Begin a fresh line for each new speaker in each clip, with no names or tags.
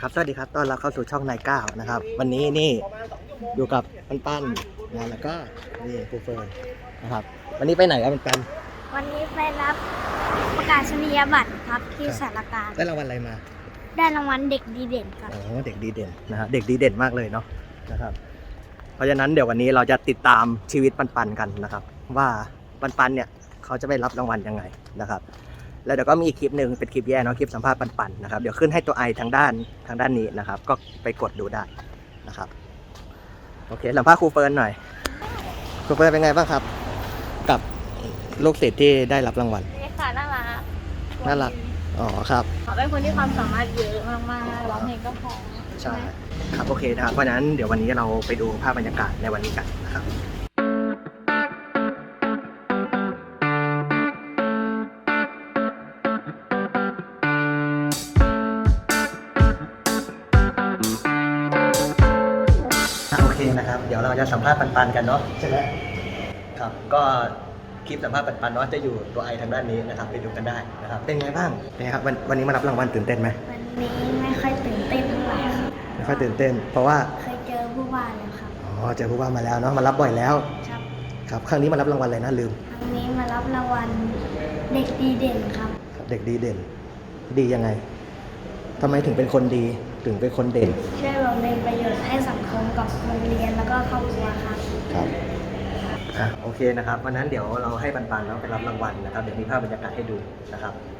ครับสวัสดีครับต้อนรับเข้าสู่ช่องนายก้าวนะครับ วันนี้นี่อยู่กับปันปันนะแล้วก็นี่ครูเฟิร์นนะครับ วันนี้ไปไหนครับปันปัน
วันนี้ไปรับประกาศนียบัตรครับที่สารกลาร
ได้รางวัลอะไรมา
ได้รางวัลเด็กดีเด่นครับ
อ๋อเด็กดีเด่นนะฮะเด็กดีเด่นมากเลยเนาะนะครับ เพราะฉะนั้นเดี๋ยววันนี้เราจะติดตามชีวิตปันปันกันนะครับ ว่าปันปันเนี่ยเขาจะไปรับรางวัลยังไงนะครับ แล้วเดี๋ยวก็มีอีกคลิปหนึ่งเป็นคลิปแย่เนาะคลิปสัมภาษณ์ปันปันนะครับเดี๋ยวขึ้นให้ตัวไอทางด้านทางด้านนี้นะครับ ก็ไปกดดูได้นะครับโอเคสัมภาษณ์ครูเฟิร์นหน่อยครูเฟิร์นเป็นไงบ้างครับ กับลูกศิษย์ที่ได้รับรางวัล
นี่ค่ะน่ารัก
น่ารักอ๋อครับ
เขาเป็นคนที่ความสามารถเยอะมากๆร้องเพลงก็พอ
ใช่ครับโอเคนะครับเพราะฉะนั้นเดี๋ยววันนี้เราไปดูภาพบรรยากาศในวันนี้กันนะครับ นะครับ เดี๋ยวเราจะสัมภาษณ์ปันๆกันเนาะใช่ไหมครับ ก็คลิปสัมภาษณ์ปันๆเนาะจะอยู่ตัวไอทางด้านนี้นะครับไปดูกันได้นะครับ เป็นไงบ้างเป็นไงครับวันวันนี้มารับรางวัลตื่นเต้นไหม
วันนี้ไม่ค่อยตื่นเต้นเท่าไหร่ครับ
ไม่ค่อยตื่นเต้น เพราะว่า
เคยเจอผู้ว่าแล้วครับ
อ๋อเจอผู้ว่ามาแล้วเนาะมารับบ่อยแล้ว
ครับ
ครับครั้งนี้มารับรางวัลอะไรนะลืม
ครั้งนี้มารับรางวัลเด็กดีเด่นครับ
ครับเด็กดีเด่น ดียังไง ทำไมถึงเป็นคนดีถึงเป็นคนเด่น
ช่วยบำเพ็ญประโยชน์ให้สังคมกับโรงเรียนแล้วก็ครอบครัวครับ
ครับอะโอเคนะครับวันนั้นเดี๋ยวเราให้ปันปันๆเนาะไปรับรางวัลนะครับ เดี๋ยวมีภาพบรรยากาศให้ดูนะครับครับ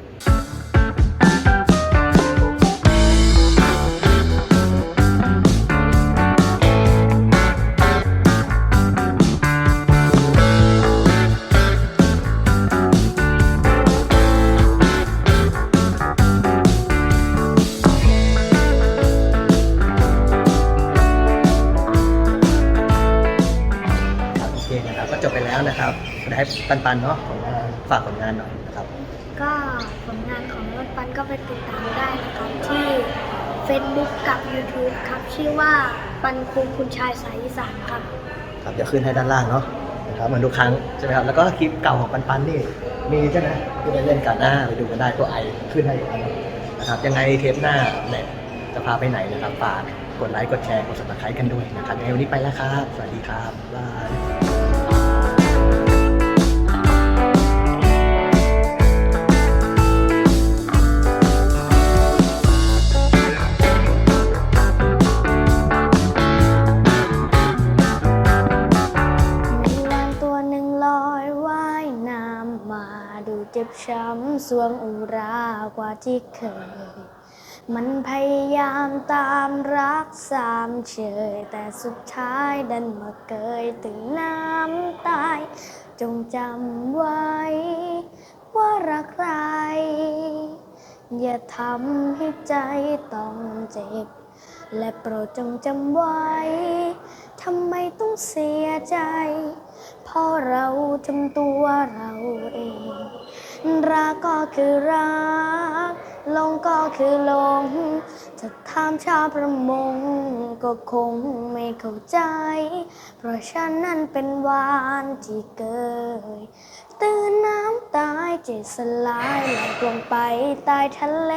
จบไปแล้วนะครับเดี๋ยวให้ปันปันๆเนาะผลงานฝากผลงานหน่อยนะครับ
ก็ผลงานของรถปันก็ไปติดตามได้นะครับที่ Facebook กับ YouTube ครับชื่อว่าปันคุงคุณชายสายอีสานครับ
ครับเดี๋ยวขึ้นให้ด้านล่างเนาะนะครับเหมือนทุกครั้งใช่ไหมครับแล้วก็คลิปเก่าของปันปันๆนี่มีใช่ไหมที่ได้เล่นกันหน้าไปดูกันได้ตัวไอขึ้นให้อีกแล้วนะครับยังไงเทปหน้าเนี่ยจะพาไปไหนนะครับฝากกดไลค์กดแชร์กด subscribe กันด้วยนะครับยังไงวันนี้ไปแล้วครับ สวัสดีครับบาย
จ็บช้ำสวงอุรากว่าที่เคย มันพยายามตามรักสามเฉย แต่สุดท้ายดันมาเกยถึงน้ำตาย จงจำไว้ ว่ารักใคร อย่าทำให้ใจต้องเจ็บ และโปรดจงจำไว้ทำไมต้องเสียใจ เพราะเราทำตัวเราเอง รักก็คือรัก ลงก็คือลง จะถามชาวประมง ก็คงไม่เข้าใจ เพราะฉันนั้นเป็นวานที่เกย ตื่นน้ำตายเจสลายไหลลงไปใต้ทะเล